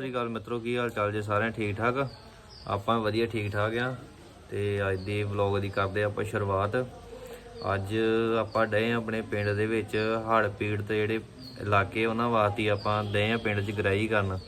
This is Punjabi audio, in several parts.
ਸ੍ਰੀ ਅਕਾਲ ਮਿੱਤਰੋ, ਕੀ ਹਾਲ ਚਾਲ ਜੇ? ਸਾਰਿਆਂ ਠੀਕ ਠਾਕ? ਆਪਾਂ ਵਧੀਆ ਠੀਕ ਠਾਕ ਆ। ਤੇ ਅੱਜ ਦੇ ਵਲੌਗ ਦੀ ਕਰਦੇ ਆਪਾਂ ਸ਼ੁਰੂਆਤ। ਅੱਜ ਆਪਾਂ ਡਏ ਆਪਣੇ ਪਿੰਡ ਦੇ ਵਿੱਚ ਹੜ੍ਹ ਪੀੜ ਤੇ ਜਿਹੜੇ ਇਲਾਕੇ, ਉਹਨਾਂ ਵਾਸਤੇ ਆਪਾਂ ਡਏ ਆਂ ਪਿੰਡ 'ਚ ਗਰਾਈ ਕਰਨ।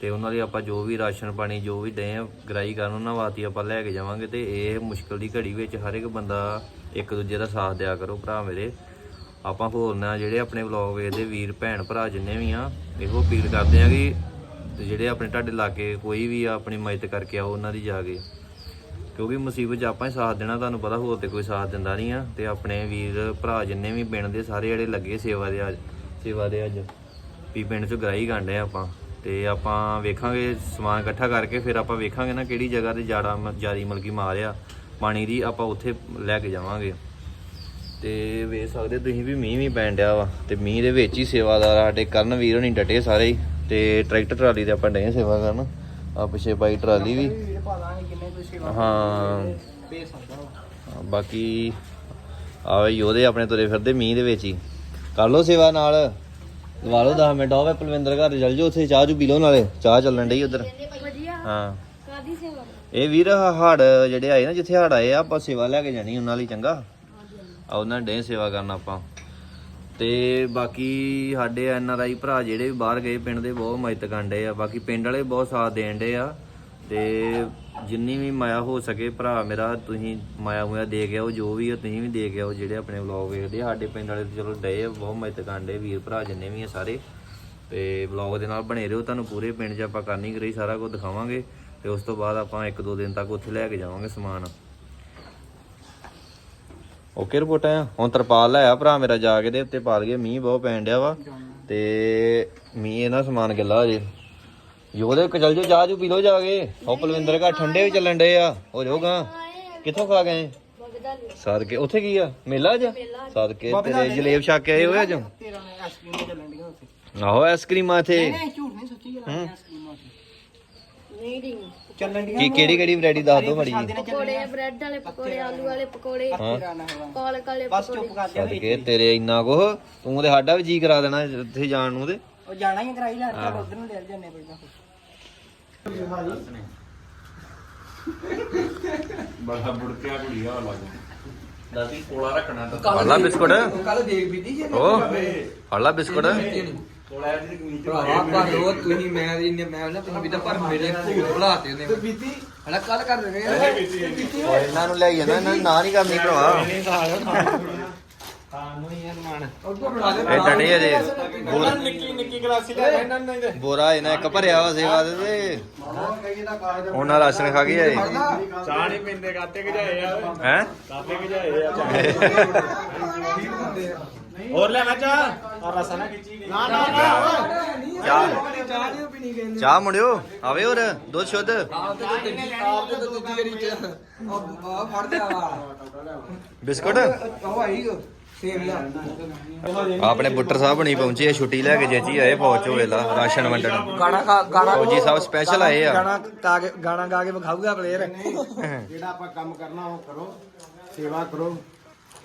ਤੇ ਉਹਨਾਂ ਦੀ ਆਪਾਂ ਜੋ ਵੀ ਰਾਸ਼ਨ ਪਾਣੀ, ਜੋ ਵੀ ਡਏ ਆਂ ਗਰਾਈ ਕਰਨ, ਉਹਨਾਂ ਵਾਸਤੇ ਆਪਾਂ ਲੈ ਕੇ ਜਾਵਾਂਗੇ। ਤੇ ਇਹ ਮੁਸ਼ਕਲ ਦੀ ਘੜੀ ਵਿੱਚ ਹਰ ਇੱਕ ਬੰਦਾ ਇੱਕ ਦੂਜੇ ਦਾ ਸਾਥ ਦਿਆ ਕਰੋ ਭਰਾ ਮੇਰੇ। ਆਪਾਂ ਹੋਰ ਨਾ ਜਿਹੜੇ ਆਪਣੇ ਵਲੌਗ ਵੇਖਦੇ ਵੀਰ, ਭੈਣ, ਭਰਾ ਜਿੰਨੇ ਵੀ ਆ, ਇਹੋ ਅਪੀਲ ਕਰਦੇ ਆ ਕਿ ਤੇ ਜਿਹੜੇ ਆਪਣੇ ਤੁਹਾਡੇ ਲਾਗੇ ਕੋਈ ਵੀ ਆ, ਆਪਣੀ ਮਦਦ ਕਰਕੇ ਆਓ, ਉਹਨਾਂ ਦੀ ਜਾ ਕੇ। ਕਿਉਂਕਿ ਮੁਸੀਬਤ 'ਚ ਆਪਾਂ ਹੀ ਸਾਥ ਦੇਣਾ, ਤੁਹਾਨੂੰ ਪਤਾ ਹੋਰ ਤੇ ਕੋਈ ਸਾਥ ਦਿੰਦਾ ਨਹੀਂ ਆ। ਤੇ ਆਪਣੇ ਵੀਰ, ਭਰਾ ਜਿੰਨੇ ਵੀ ਪਿੰਡ ਦੇ ਸਾਰੇ ਜਿਹੜੇ ਲੱਗੇ ਸੇਵਾ ਦੇ ਅੱਜ, ਸੇਵਾ ਦੇ ਅੱਜ, ਵੀ ਪਿੰਡ 'ਚ ਗਰਾਈ ਗਾਂਡੇ ਆਪਾਂ। ਤੇ ਆਪਾਂ ਵੇਖਾਂਗੇ, ਸਮਾਨ ਇਕੱਠਾ ਕਰਕੇ ਫਿਰ ਆਪਾਂ ਵੇਖਾਂਗੇ ਨਾ ਕਿਹੜੀ ਜਗ੍ਹਾ ਤੇ ਜਾੜਾ ਮ- ਜਾਰੀ ਮਲਕੀ ਮਾਰਿਆ ਪਾਣੀ ਦੀ ਆਪਾਂ ਉੱਥੇ ਲੈ ਕੇ ਜਾਵਾਂਗੇ। ਤੇ ਵੇਖ ਸਕਦੇ ਤੁਸੀਂ ਵੀ ਮੀਂਹ ਵੀ ਪੈਣ ਡਿਆ ਵਾ। ਤੇ ਮੀਂਹ ਦੇ ਵਿੱਚ ਹੀ ਸੇਵਾਦਾਰ ਸਾਡੇ, ਕਰਨ ਵੀਰ ਹੋਣੀ ਡਟੇ ਸਾਰੇ ਹੀ। ਤੇ ਟਰੈਕਟਰ ਟਰਾਲੀ ਤੇ ਆਪਾਂ ਡੇ ਸੇਵਾ ਕਰਨ। ਆ ਪਿੱਛੇ ਪਾਈ ਟਰਾਲੀ ਵੀ। ਹਾਂ। ਬਾਕੀ ਆਵੇ ਯੋਧੇ ਆਪਣੇ ਤੁਰੇ ਫਿਰਦੇ ਮੀਂਹ ਦੇ ਵਿੱਚ ਹੀ। ਕਰ ਲਓ ਸੇਵਾ ਨਾਲ। ਲਵਾ ਲਓ 10 ਮਿੰਟ। ਆਵੇ ਪਲਵਿੰਦਰ ਘਰ ਚੱਲ ਜਾਓ ਉੱਥੇ ਚਾਹ ਚੂ ਪੀ ਲਓ ਨਾਲੇ। ਚਾਹ ਚੱਲਣ ਡਈ ਉਧਰ। ਹਾਂ। ਕਾਦੀ ਸੇਵਾ? ਇਹ ਵੀਰ ਹੜ ਜਿਹੜੇ ਆਏ ਨਾ ਜਿੱਥੇ ਹੜ ਆਏ ਆ ਆਪਾਂ ਸੇਵਾ ਲੈ ਕੇ ਜਾਣੀ ਉਹਨਾਂ ਲਈ ਚੰਗਾ। ਆ ਉਹਨਾਂ ਡੇ ਸੇਵਾ ਕਰਨਾ ਆਪਾਂ। ਤੇ ਬਾਕੀ ਸਾਡੇ ਐਨ ਆਰ ਆਈ ਭਰਾ ਜਿਹੜੇ ਵੀ ਬਾਹਰ ਗਏ ਪਿੰਡ ਦੇ ਬਹੁਤ ਮਦਦ ਕਰਦੇ ਆ। ਬਾਕੀ ਪਿੰਡ ਵਾਲੇ ਬਹੁਤ ਸਾਥ ਦੇਣ ਡੇ ਆ ਤੇ ਜਿੰਨੀ ਵੀ ਮਾਇਆ ਹੋ ਸਕੇ ਭਰਾ ਮੇਰਾ, ਤੁਸੀਂ ਮਾਇਆ ਮੁਆ ਦੇ ਕੇ ਆਓ, ਜੋ ਵੀ ਆ ਤੁਸੀਂ ਵੀ ਦੇ ਕੇ ਆਓ ਜਿਹੜੇ ਆਪਣੇ ਵਲੌਗ ਵੇਖਦੇ ਆ। ਸਾਡੇ ਪਿੰਡ ਵਾਲੇ ਤਾਂ ਚਲੋ ਡਏ ਆ, ਬਹੁਤ ਮਦਦ ਕਰਦੇ ਵੀਰ ਭਰਾ ਜਿੰਨੇ ਵੀ ਆ ਸਾਰੇ। ਤੇ ਵਲੌਗ ਦੇ ਨਾਲ ਬਣੇ ਰਹੋ, ਤੁਹਾਨੂੰ ਪੂਰੇ ਪਿੰਡ 'ਚ ਆਪਾਂ ਕਰਨੀ ਕਰੀ ਸਾਰਾ ਕੁਝ ਦਿਖਾਵਾਂਗੇ। ਤੇ ਉਸ ਤੋਂ ਬਾਅਦ ਆਪਾਂ ਇੱਕ ਦੋ ਦਿਨ ਤੱਕ ਉੱਥੇ ਲੈ ਕੇ ਜਾਵਾਂਗੇ ਸਮਾਨ। ਓਕੇ ਰਿਪੋਰਟ ਆ ਹੁਣ ਤਰਪਾਲ ਲਿਆ ਭਰਾ ਮੇਰਾ ਜਾ ਕੇ ਦੇ ਉੱਤੇ ਪਾ ਲਈਏ ਮੀਂਹ ਬਹੁਤ ਪੈਣ ਡਿਆ ਵਾ। ਤੇ ਮੀਂਹ ਇਹਨਾਂ ਸਮਾਨ ਗਿੱਲਾ ਜੇ ਯੋਦੇ ਕਚਲ ਜੋ ਚਾਹ ਜੂ ਪੀ ਲੋ ਜਾ ਕੇ। ਉਹ ਪਲਵਿੰਦਰ ਘਰ ਠੰਡੇ ਵੀ ਚੱਲਣ ਡੇ ਆ। ਹੋ ਜਾਊਗਾ ਕਿੱਥੋਂ ਖਾ ਗਏ ਬਗਦਾ ਸਾਦ ਕੇ ਉੱਥੇ ਕੀ ਆ? ਮੇਲਾ ਅੱਜ? ਸਾਦ ਕੇ ਤੇਰੇ ਜਲੇਬ ਛੱਕ ਕੇ ਆਏ ਹੋਏ ਅੱਜ? ਤੇਰਾ ਨੇ ਆਈਸਕ੍ਰੀਮ ਚੱਲਣ ਡੀਆਂ ਉੱਥੇ। ਆਹੋ ਆਈਸਕ੍ਰੀਮਾਂ ਇੱਥੇ। ਨਹੀਂ ਝੂਠ ਨਹੀਂ ਸੱਚੀ ਗੱਲ ਆਈਸਕ੍ਰੀਮ ਨਹੀਂ ਦੀ ਚੱਲਣ ਡੀਆਂ ਕੀ ਕਿਹੜੀ ਕਿਹੜੀ ਵੈਰਾਈਟੀ ਦੱਸ ਦੋ ਮੜੀ ਪਕੌੜੇ ਬ੍ਰੈਡ ਵਾਲੇ ਪਕੌੜੇ ਆਲੂ ਵਾਲੇ। ਪਕੌੜੇ ਪਾਲਕ ਵਾਲੇ। ਬਸ ਚੁੱਪ ਕਰ ਜਾ ਕੇ ਤੇਰੇ ਇੰਨਾ ਕੁਹ ਤੂੰ ਤੇ ਸਾਡਾ ਵੀ ਜੀ ਕਰਾ ਦੇਣਾ ਉੱਥੇ ਜਾਣ ਨੂੰ ਤੇ। ਉਹ ਜਾਣਾ ਹੀ ਕਰਾਈ ਲੈ ਉਧਰ ਨੂੰ ਲੈ ਜਾਂਦੇ ਪਹਿਲਾਂ ਬੜਾ ਬੁੜਕਿਆ ਕੁੜੀਆ ਲੱਗ ਦਾਦੀ ਕੋਲਾ ਰੱਖਣਾ ਤਾਂ। ਹੱਲਾ ਬਿਸਕੁਟ। ਕੱਲ ਦੇਖ ਬੀਤੀ ਜੀ। ਓ ਹੱਲਾ ਬਿਸਕੁਟ। ਕੋਲਾ ਦੀ ਕਮੀਜ਼ ਭਰਾਵਾ ਪਰ ਉਹ ਤੁਸੀਂ ਮੈਂ ਇੰਨੇ ਮੈਂ ਨਾ ਤੁਸੀਂ ਵੀ ਤਾਂ ਪਰ ਮੇਰੇ ਭੂਤ ਭੁਲਾਤੇ ਉਹਨੇ ਬੀਤੀ? ਹਲਾ ਕੱਲ ਕਰ ਰਹੇ ਆ। ਓਏ ਇਹਨਾਂ ਨੂੰ ਲੈ ਜਾਣਾ ਇਹਨਾਂ ਨੂੰ ਨਾ ਨਹੀਂ ਕਰਨੀ ਭਰਾਵਾ। ਖਾਣ ਨੂੰ ਹੀ ਆ ਸਮਾਨ ਉਧਰ ਬਣਾ ਦੇ ਇਹ ਡਟੇ ਅਜੇ। ਬੋਰਾ ਨਿੱਕੀ ਨਿੱਕੀ ਗਲਾਸੀ ਲੈ ਇਹਨਾਂ ਨੂੰ ਬੋਰਾ ਇਹਨਾਂ ਇੱਕ ਭਰਿਆ ਵਾ ਸੇਵਾ ਦੇ ਤੇ। ਉਹਨਾਂ ਰਾਸ਼ਨ ਖਾ ਕੇ ਆਏ। ਚਾਹ ਨਹੀਂ ਪੀਂਦੇ ਕਾਤੇ ਗਜਾਏ ਆ ਹੈ? ਕਾਤੇ ਗਜਾਏ ਆ। ਹੋਰ ਲੈ ਮੈਂ ਚਾਹ? ਆ ਰਸਾ ਨਾ ਖਿੱਚੀ ਗਈ। ਨਾ ਨਾ ਚਾਹ। ਚਾਹ। ਨਹੀਂ ਪੀਣੀ ਗਏ ਚਾਹ ਮੁੰਡਿਓ ਆਵੇ ਹੋਰ ਦੁੱਧ ਸ਼ੁੱਧ। ਆਪ ਤੇ ਤੀਜੀ ਆਪ ਤੇ ਦੂਜੀ ਵਾਰੀ ਚ ਆ ਫੜ ਲਿਆ ਵਾ ਬਿਸਕੁਟ? ਉਹ ਆਈ ਆਪਣੇ ਬੁੱਟਰ ਸਾਹਿਬ ਨਹੀਂ ਪਹੁੰਚੇ ਆ, ਛੁੱਟੀ ਲੈ ਕੇ ਜੇਜੀ ਆਏ ਫੌਜ ਚੋਂ ਵੇਲਾ ਰਾਸ਼ਨ ਵੰਡਣ। ਗਾਣਾ ਗਾਣਾ ਫੌਜੀ ਸਾਹਿਬ ਸਪੈਸ਼ਲ ਆਏ ਆ। ਗਾਣਾ ਗਾ ਕੇ ਗਾਣਾ ਗਾ ਕੇ ਵਿਖਾਊਗਾ ਪਲੇਅਰ ਜਿਹੜਾ ਆਪਾਂ ਕੰਮ ਕਰਨਾ ਉਹ ਕਰੋ ਸੇਵਾ ਕਰੋ।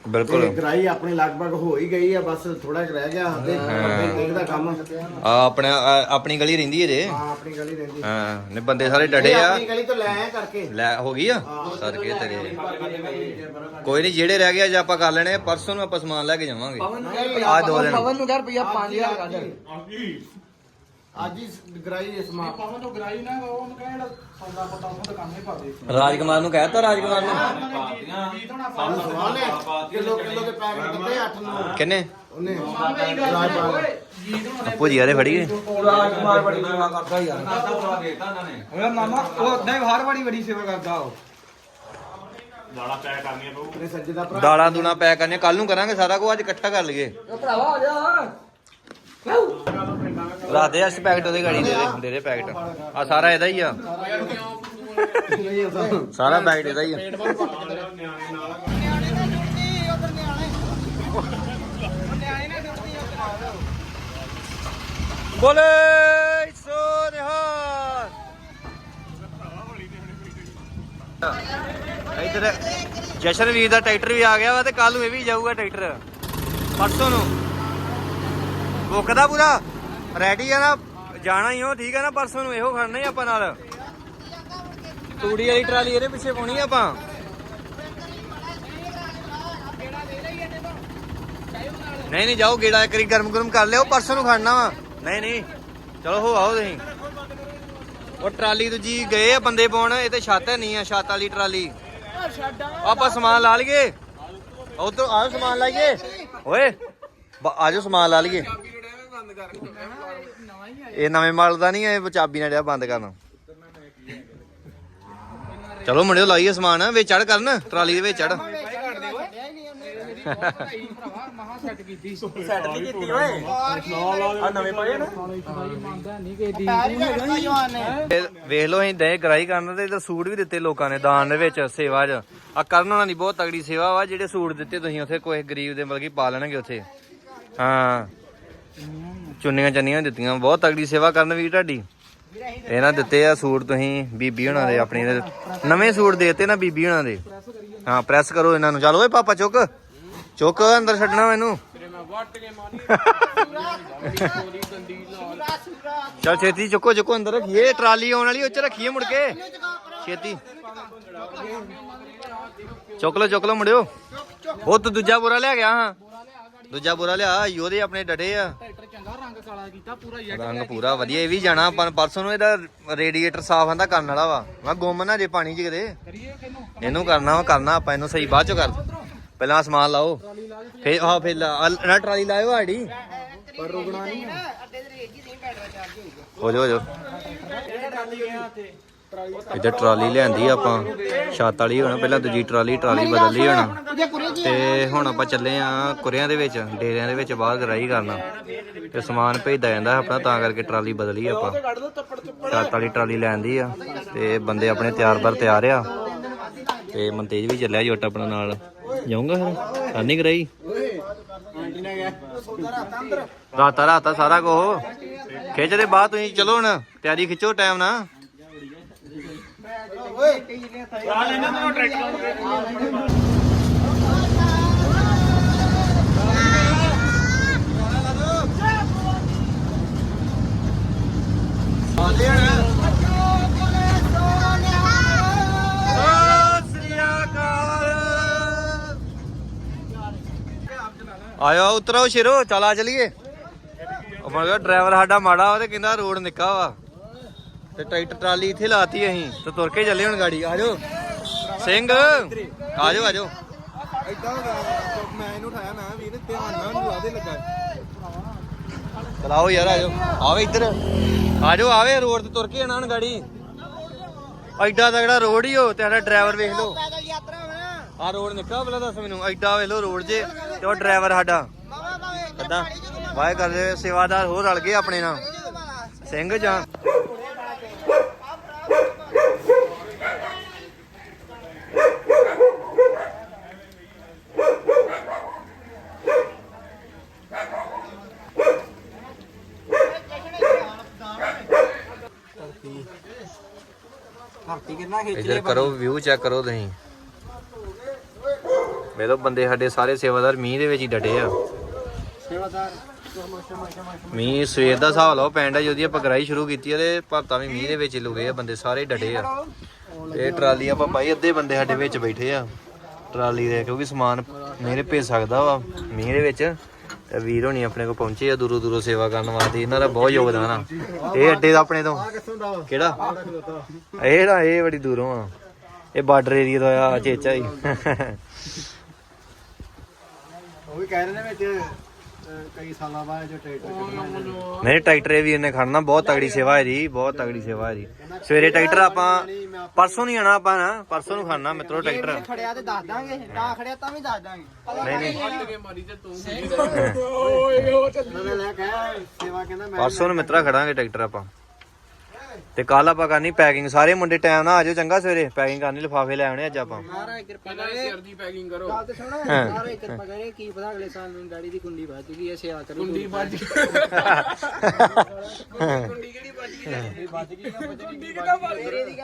ਬਿਲਕੁਲ। ਗਰਾਈ ਆਪਣੀ ਲਗਭਗ ਹੋ ਹੀ ਗਈ ਆ ਬਸ ਥੋੜਾ ਜਿਹਾ ਰਹਿ ਗਿਆ ਹੱਦੇ ਦੇਖਦਾ ਕੰਮ। ਆ ਆਪਣਾ ਆ, ਆਪਣੀ ਗਲੀ ਰਹਿੰਦੀ ਹੈ ਜੇ ਹਾਂ ਆਪਣੀ ਗਲੀ ਰਹਿੰਦੀ। ਹਾਂ ਨੇ ਬੰਦੇ ਸਾਰੇ ਡਟੇ ਆ। ਆਪਣੀ ਗਲੀ ਤੋਂ ਲੈ ਆਏ ਕਰਕੇ। ਲੈ ਹੋ ਗਈ ਆ? ਸਦਕੇ ਤੇਰੇ। ਕੋਈ ਨਹੀਂ ਜਿਹੜੇ ਰਹਿ ਗਏ ਅੱਜ ਆਪਾਂ ਕਰ ਲੈਣੇ ਆ, ਪਰਸੋਂ ਨੂੰ ਆਪਾਂ ਸਮਾਨ ਲੈ ਕੇ ਜਾਵਾਂਗੇ। ਆ ਦੋ ਦਿਨ। ਪਵਨ ਨੂੰ ਕਹਿ ਰੁਪਿਆ 5000 ਕੱਢ। ਅੱਜ ਹੀ ਗਰਾਈ ਇਸ ਮਾਂ ਪਾਵਾਂ ਤੋਂ ਗਰਾਈ ਨਾ ਉਹਨੂੰ ਕਹਿਣ ਸੌਦਾ ਪਤਾ ਉਹ ਦੁਕਾਨੇ ਪਾ ਦੇ। ਰਾਜਕੁਮਾਰ ਨੂੰ ਕਹਿਤਾ ਰਾਜਕੁਮਾਰ ਨੂੰ? ਸਾਨੂੰ ਸਵਾਲ ਹੈ। ਕਿਲੋ ਕਿਲੋ ਦੇ ਪੈਕਟ ਦਿੱਤੇ 8 ਨੂੰ। ਕਿੰਨੇ? ਉਹਨੇ। ਫੜੀ ਗਏ। ਰਾਜਕੁਮਾਰ ਬੜੀ ਸੇਵਾ ਕਰਦਾ ਯਾਰ। ਉਹ ਮਾਮਾ ਉਹ ਉਦਾਂ ਹੀ ਹਰ ਵਾਰੀ ਬੜੀ ਸੇਵਾ ਕਰਦਾ ਉਹ। ਦਾਣਾ ਪੈਕ ਕਰਨੀਆਂ ਪਊ। ਆਪਣੇ ਸੱਜੇ ਦਾ ਭਰਾ। ਦਾਲਾਂ ਦੂਣਾ ਪੈਕ ਕਰਨੇ ਕੱਲ ਨੂੰ ਕਰਾਂਗੇ ਸਾਰਾ ਕੁਝ ਅੱਜ ਇਕੱਠਾ ਕਰ ਲਈਏ। ਉਹ ਭਰਾਵਾ ਆ ਜਾ। ਰਾਤ ਦੇ ਅਸ ਪੈਕਟ ਉਹਦੇ ਗਾੜੀ ਦੇ ਦੇ ਦੇ ਦੇ ਪੈਕਟ। ਆ ਸਾਰਾ ਇਹਦਾ ਹੀ ਆ। ਸਾਰਾ ਪੈਕਟ ਇਹਦਾ ਹੀ ਆ। ਬੋਲੇ, ਸੋ ਨਿਹਾਲ। ਇਧਰ ਜਸ਼ਨਵੀਰ ਦਾ ਟਰੈਕਟਰ ਵੀ ਆ ਗਿਆ ਵਾ ਤੇ ਕੱਲ ਨੂੰ ਇਹ ਵੀ ਜਾਊਗਾ ਟਰੈਕਟਰ। ਪਰਸੋਂ ਨੂੰ। ਮੁੱਕਦਾ ਪੂਰਾ? ਰੈਡੀ ਆ ਨਾ? ਜਾਣਾ ਹੀ ਹੋ ਠੀਕ ਹੈ ਨਾ ਪਰਸੋਂ ਨੂੰ ਇਹੋ ਖੜਨਾ ਹੀ ਆਪਾਂ ਨਾਲ। ਤੂੜੀ ਵਾਲੀ ਟਰਾਲੀ ਇਹਦੇ ਪਿੱਛੇ ਪਾਉਣੀ ਆ ਆਪਾਂ। ਨਹੀਂ ਨਹੀਂ ਜਾਓ ਗੇੜਾ ਇੱਕ ਵਾਰੀ ਗਰਮ ਗਰਮ ਕਰ ਲਿਓ ਪਰਸੋਂ ਨੂੰ ਖੜਨਾ ਵਾ। ਨਹੀਂ ਨਹੀਂ ਚਲੋ ਹੋ ਆਓ ਤੁਸੀਂ। ਉਹ ਟਰਾਲੀ ਦੂਜੀ ਗਏ ਆ ਬੰਦੇ ਪਾਉਣ ਇਹ ਤੇ ਛੱਤ ਹੈ ਨਹੀਂ ਆ ਛੱਤ ਵਾਲੀ ਟਰਾਲੀ। ਆਪਾਂ ਸਮਾਨ ਲਾ ਲਈਏ। ਉਧਰ ਆਹ ਸਮਾਨ ਲਾਈਏ। ਓਏ ਆਜੋ ਸਮਾਨ ਲਾ ਲਈਏ। ਇਹ ਨਵੇਂ ਮਾਡਲ ਦਾ ਨਹੀਂ ਇਹ ਚਾਬੀ ਨਾਲ ਡਿਆ ਬੰਦ ਕਰਨ। ਚਲੋ ਮੁੰਡਿਓ ਲਾਈਏ ਸਮਾਨ ਵਿੱਚ ਚੜ ਕਰਨ ਟਰਾਲੀ ਦੇ ਵਿੱਚ ਚੜ ਵੇਖ ਲਓ ਅਸੀਂ ਦੇ ਗਰਾਈ ਕਰਨ ਤੇ ਇਧਰ ਸੂਟ ਵੀ ਦਿੱਤੇ ਲੋਕਾਂ ਨੇ ਦਾਨ ਦੇ ਵਿੱਚ ਸੇਵਾ 'ਚ। ਆ ਕਰਨ ਉਹਨਾਂ ਦੀ ਬਹੁਤ ਤਗੜੀ ਸੇਵਾ ਵਾ ਜਿਹੜੇ ਸੂਟ ਦਿੱਤੇ ਤੁਸੀਂ ਉੱਥੇ ਕੋਈ ਗਰੀਬ ਦੇ ਮਤਲਬ ਕਿ ਪਾ ਲੈਣਗੇ ਉੱਥੇ। ਹਾਂ। ਚੁੰਨੀਆਂ ਚੰਨੀਆਂ ਦਿੱਤੀਆਂ। ਬਹੁਤ ਤਗੜੀ ਸੇਵਾ ਕਰਨ ਵੀ ਤੁਹਾਡੀ। ਇਹਨਾਂ ਦਿੱਤੇ ਆ ਸੂਟ ਤੁਸੀਂ, ਬੀਬੀ ਹੁਣਾਂ ਦੇ ਆਪਣੀ ਨਵੇਂ ਸੂਟ ਦੇਤੇ ਨਾ ਬੀਬੀ ਹੁਣਾਂ ਦੇ। ਹਾਂ ਪ੍ਰੈਸ ਕਰੋ ਇਹਨਾਂ ਨੂੰ। ਚਲੋ ਓਏ ਪਾਪਾ, ਚੁੱਕ। ਚੁੱਕ, ਅੰਦਰ ਛੱਡਣਾ ਮੈਨੂੰ। ਚਲ ਛੇਤੀ ਚੁੱਕੋ ਚੁੱਕੋ ਅੰਦਰ ਰੱਖੀਏ। ਟਰਾਲੀ ਆਉਣ ਵਾਲੀ ਉੱਚ ਰੱਖੀਏ ਮੁੜ ਕੇ। ਛੇਤੀ। ਚੁੱਕ ਲਓ ਚੁੱਕ ਲਓ ਮੁੰਡਿਓ। ਉਹ ਤੂੰ ਦੂਜਾ ਬੋਰਾ ਲਿਆ ਗਿਆ, ਹਾਂ। ਦੂਜਾ ਬੋਰਾ ਲਿਆ ਯੋਦੇ ਆਪਣੇ ਡੜੇ ਆ। ਚੰਗਾ ਰੰਗ ਕਾਲਾ ਕੀਤਾ ਪੂਰਾ ਰੰਗ ਪੂਰਾ ਵਧੀਆ ਇਹ ਵੀ ਜਾਣਾ ਆਪਾਂ ਪਰਸੋਂ ਨੂੰ ਇਹਦਾ ਰੇਡੀਏਟਰ ਸਾਫ਼ ਆਂਦਾ ਕਰਨ ਵਾਲਾ ਵਾ। ਮੈਂ ਗੁੰਮ ਨਾ ਜੇ ਪਾਣੀ ਚ ਕਿਤੇ। ਇਹਨੂੰ ਕਰਨਾ ਵਾ ਕਰਨਾ ਆਪਾਂ ਇਹਨੂੰ ਸਹੀ ਬਾਅਦ ਚ ਕਰ ਪਹਿਲਾਂ ਸਮਾਨ ਲਾਓ। ਫੇਰ ਆਹ ਫੇਰ ਨਾ ਟਰਾਲੀ ਲਾਇਓ ਆੜੀ ਪਰ ਰੁਕਣਾ ਨਹੀਂ ਹੋ ਜਾ ਹੋ ਜਾ ਇੱਧਰ ਟਰਾਲੀ ਲਿਆਂਦੀ ਆਪਾਂ ਛੱਤ ਵਾਲੀ ਹੁਣ ਪਹਿਲਾਂ ਦੂਜੀ ਟਰਾਲੀ ਟਰਾਲੀ ਬਦਲ ਲਈ ਹੁਣ। ਤੇ ਹੁਣ? ਆਪਾਂ ਚੱਲੇ ਆ ਕੁਰਿਆਂ ਦੇ ਵਿੱਚ ਡੇਰਿਆਂ ਦੇ ਵਿੱਚ ਬਾਹਰ ਗਰਾਈ ਕਰਨਾ। ਤੇ ਸਮਾਨ ਭੇਜਦਾ ਜਾਂਦਾ ਆਪਣਾ ਤਾਂ ਕਰਕੇ ਟਰਾਲੀ ਬਦਲੀ ਆਪਾਂ। ਛੱਤ ਵਾਲੀ ਟਰਾਲੀ ਲੈਂਦੀ ਆ ਤੇ ਬੰਦੇ ਆਪਣੇ ਤਿਆਰ ਬਰ ਤਿਆਰ ਆ। ਤੇ ਮਨਤੇਜ ਵੀ ਚੱਲਿਆ ਜੁੱਟ ਆਪਣਾ ਨਾਲ। ਜਾਊਂਗਾ ਫਿਰ ਕਰਨੀ ਕਰਾਈ ਰਾਤਾ ਰਾਤਾ ਸਾਰਾ ਕੁਝ ਖਿੱਚਦੇ ਬਾਅਦ ਤੁਸੀਂ ਚਲੋ ਹੁਣ ਤਿਆਰੀ ਖਿੱਚੋ ਟਾਈਮ ਨਾਲ। ਆਇਓ, ਉਤਰੋ ਸ਼ਿਰੋ, ਚਲਾ ਚਲੀਏ। ਉਹ ਮੈਂ ਕਿਹਾ ਡਰਾਈਵਰ ਸਾਡਾ ਮਾੜਾ ਵਾ ਤੇ ਕਹਿੰਦਾ ਰੋਡ ਨਿੱਕਾ ਵਾ। ਤੇ ਟਰੈਕਟਰ ਟਰਾਲੀ ਇੱਥੇ ਲਾਤੀ ਅਸੀਂ ਤੇ ਤੁਰ ਕੇ ਚੱਲੇ ਹੁਣ ਗਾੜੀ। ਆਜੋ ਸਿੰਘ ਆਜੋ ਆਜੋ ਐਦਾਂ ਮੈਂ ਇਹਨੂੰ ਉਠਾਇਆ ਮੈਂ ਵੀਰ ਧਿਆਨ ਨਾਲ ਉਹਨੂੰ ਆਦੇ ਲੱਗਾ ਚਲਾਓ ਯਾਰ ਆਜੋ ਆਵੇ ਇੱਧਰ। ਆਜੋ ਆਵੇ ਰੋਡ ਤੇ ਤੁਰ ਕੇ ਆਣਾ ਹੁਣ ਗਾੜੀ। ਐਡਾ ਤਗੜਾ ਰੋਡ ਹੀ ਹੋ ਤੇ ਸਾਡਾ ਡਰਾਈਵਰ ਵੇਖ ਲਓ। ਪੈਦਲ ਯਾਤਰਾ ਹੋਣਾ ਆ ਰੋਡ ਨਿੱਕਾ ਬਲਾ ਦੱਸ ਮੈਨੂੰ ਐਡਾ ਵੇਖ ਲਓ ਰੋਡ ਜੇ ਤੇ ਉਹ ਡਰਾਈਵਰ ਸਾਡਾ। ਕਿੱਦਾਂ ਵਾਏ ਕਰਦੇ ਸੇਵਾਦਾਰ ਹੋਰ ਰਲ ਗਏ ਆਪਣੇ ਨਾਲ। ਸਿੰਘ ਜਾਂ ਕਿੰਨਾ ਖਿੱਚ ਇਧਰ ਕਰੋ ਵਿਊ ਚੈੱਕ ਕਰੋ ਤੁਸੀਂ। ਮੇਰੇ ਬੰਦੇ ਸਾਡੇ ਸਾਰੇ ਸੇਵਾਦਾਰ ਮੀਂਹ ਦੇ ਵਿੱਚ ਹੀ ਡਟੇ ਆ। ਮੀਂਹ ਸਵੇਰ ਦਾ ਹਿਸਾਬ ਲਾਓ ਪੈਂਡਾ ਜਿਹਦੀ ਆਪਾਂ ਗਰਾਈ ਸ਼ੁਰੂ ਕੀਤੀ ਆ ਤੇ ਪਰ ਤਾਂ ਵੀ ਮੀਂਹ ਦੇ ਵਿੱਚ ਲੁਕੇ ਆ ਬੰਦੇ ਸਾਰੇ ਡਟੇ ਆ। ਇਹ ਟਰਾਲੀ ਆਪਾਂ ਪਾਈ ਅੱਧੇ ਬੰਦੇ ਸਾਡੇ ਵਿੱਚ ਬੈਠੇ ਆ। ਟਰਾਲੀ ਦੇ ਕਿਉਂਕਿ ਸਮਾਨ ਮੇਰੇ ਭੇਜ ਸਕਦਾ ਵਾ ਮੀਂਹ ਦੇ ਵਿੱਚ। ਤੇ ਵੀਰ ਹੋਣੀ ਆਪਣੇ ਕੋਲ ਪਹੁੰਚੇ ਆ ਦੂਰੋਂ ਦੂਰੋਂ ਸੇਵਾ ਕਰਨ ਵਾਸਤੇ। ਇਹਨਾਂ ਦਾ ਬਹੁਤ ਯੋਗਦਾਨ ਆ। ਇਹ ਅੱਡੇ ਦਾ ਆਪਣੇ ਤੋਂ। ਕਿਹੜਾ? ਇਹ ਨਾ ਇਹ ਬੜੀ ਦੂਰੋਂ ਆ। ਇਹ ਬਾਰਡਰ ਏਰੀਆ ਦਾ ਆ ਚੇਚਾ ਹੀ ਉਹ ਵੀ ਕਹਿ ਰਹੇ ਨੇ ਵਿੱਚ ਕਈ ਸਾਲਾਂ ਬਾਅਦ ਜੋ ਟਰੈਕਟਰ ਨਹੀਂ ਟਰੈਕਟਰ ਵੀ ਇਹਨੇ ਖੜਨਾ ਬਹੁਤ ਤਗੜੀ ਸੇਵਾ ਹੈ ਜੀ ਬਹੁਤ ਤਗੜੀ ਸੇਵਾ ਹੈ ਜੀ। ਸਵੇਰੇ ਟਰੈਕਟਰ ਆਪਾਂ ਪਰਸੋਂ ਨਹੀਂ ਆਣਾ ਆਪਾਂ ਨਾ ਪਰਸੋਂ ਨੂੰ ਖੜਨਾ ਮਿੱਤਰੋ ਟਰੈਕਟਰ। ਖੜਿਆ ਤੇ ਦੱਸ ਦਾਂਗੇ ਨਾ ਖੜਿਆ ਤਾਂ ਵੀ ਦੱਸ ਦਾਂਗੇ। ਨਹੀਂ ਨਹੀਂ। ਮੈਂ ਲੈ ਕੇ ਆਇਆ, ਸੇਵਾ ਕਹਿੰਦਾ ਮੈਂ ਪਰਸੋਂ ਨੂੰ ਮਿੱਤਰਾ ਖੜਾਂਗੇ ਟਰੈਕਟਰ ਆਪਾਂ। ਤੇ ਕੱਲ ਆਪਾਂ ਕਰਨੀ ਪੈਕਿੰਗ। ਸਾਰੇ ਮੁੰਡੇ ਟਾਈਮ ਨਾਲ ਆਜੋ ਚੰਗਾ ਸਵੇਰੇ। ਪੈਕਿੰਗ ਕਰਨੀ ਲਿਫਾਫੇ ਲੈ ਆਉਣੇ ਅੱਜ ਆਪਾਂ। ਸਾਰਾ ਕਿਰਪਾ ਕਰੇ। ਸਿਰ ਦੀ ਪੈਕਿੰਗ ਕਰੋ। ਗੱਲ ਤੇ ਸੁਣੋ। ਸਾਰਾ ਕਿਰਪਾ ਕਰੇ। ਕੀ ਪਤਾ ਅਗਲੇ ਸਾਲ ਨੂੰ ਗਾੜੀ ਦੀ ਕੁੰਡੀ ਵੱਜ ਗਈ ਇਹ ਸੇਵਾ ਕਰੂ ਕੁੰਡੀ ਵੱਜ ਕੁੰਡੀ ਕਿਹੜੀ ਵੱਜ ਗਈ? ਵੱਜ ਗਈ? ਨਾ ਵੱਜ ਗਈ? ਕਿਹੜਾ ਵੱਜ ਗਈ।